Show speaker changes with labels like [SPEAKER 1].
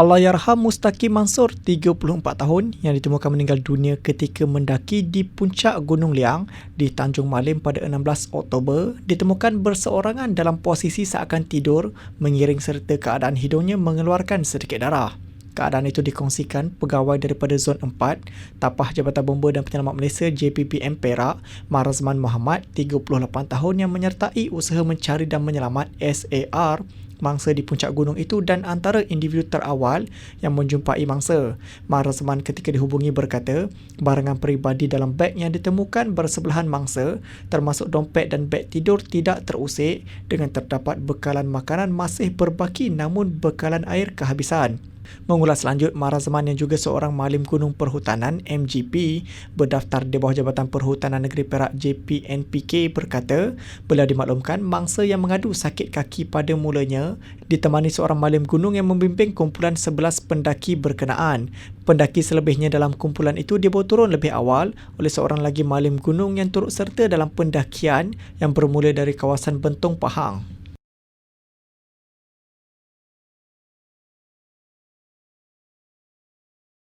[SPEAKER 1] Allahyarham Mustaqim Mansur, 34 tahun, yang ditemukan meninggal dunia ketika mendaki di puncak Gunung Liang di Tanjung Malim pada 16 Oktober, ditemukan berseorangan dalam posisi seakan tidur, mengiring serta keadaan hidungnya mengeluarkan sedikit darah. Keadaan itu dikongsikan pegawai daripada Zon 4, Tapah Jabatan Bomba dan Penyelamat Malaysia JPPM Perak, Marazman Muhammad, 38 tahun yang menyertai usaha mencari dan menyelamat SAR mangsa di puncak gunung itu dan antara individu terawal yang menjumpai mangsa. Marazman ketika dihubungi berkata, barangan peribadi dalam beg yang ditemukan bersebelahan mangsa termasuk dompet dan beg tidur tidak terusik dengan terdapat bekalan makanan masih berbaki namun bekalan air kehabisan. Mengulas lanjut, Marazman yang juga seorang malim gunung perhutanan MGP berdaftar di bawah Jabatan Perhutanan Negeri Perak JPNPK berkata, beliau dimaklumkan mangsa yang mengadu sakit kaki pada mulanya ditemani seorang malim gunung yang membimbing kumpulan 11 pendaki berkenaan. Pendaki selebihnya dalam kumpulan itu dibawa turun lebih awal oleh seorang lagi malim gunung yang turut serta dalam pendakian yang bermula dari kawasan Bentong Pahang.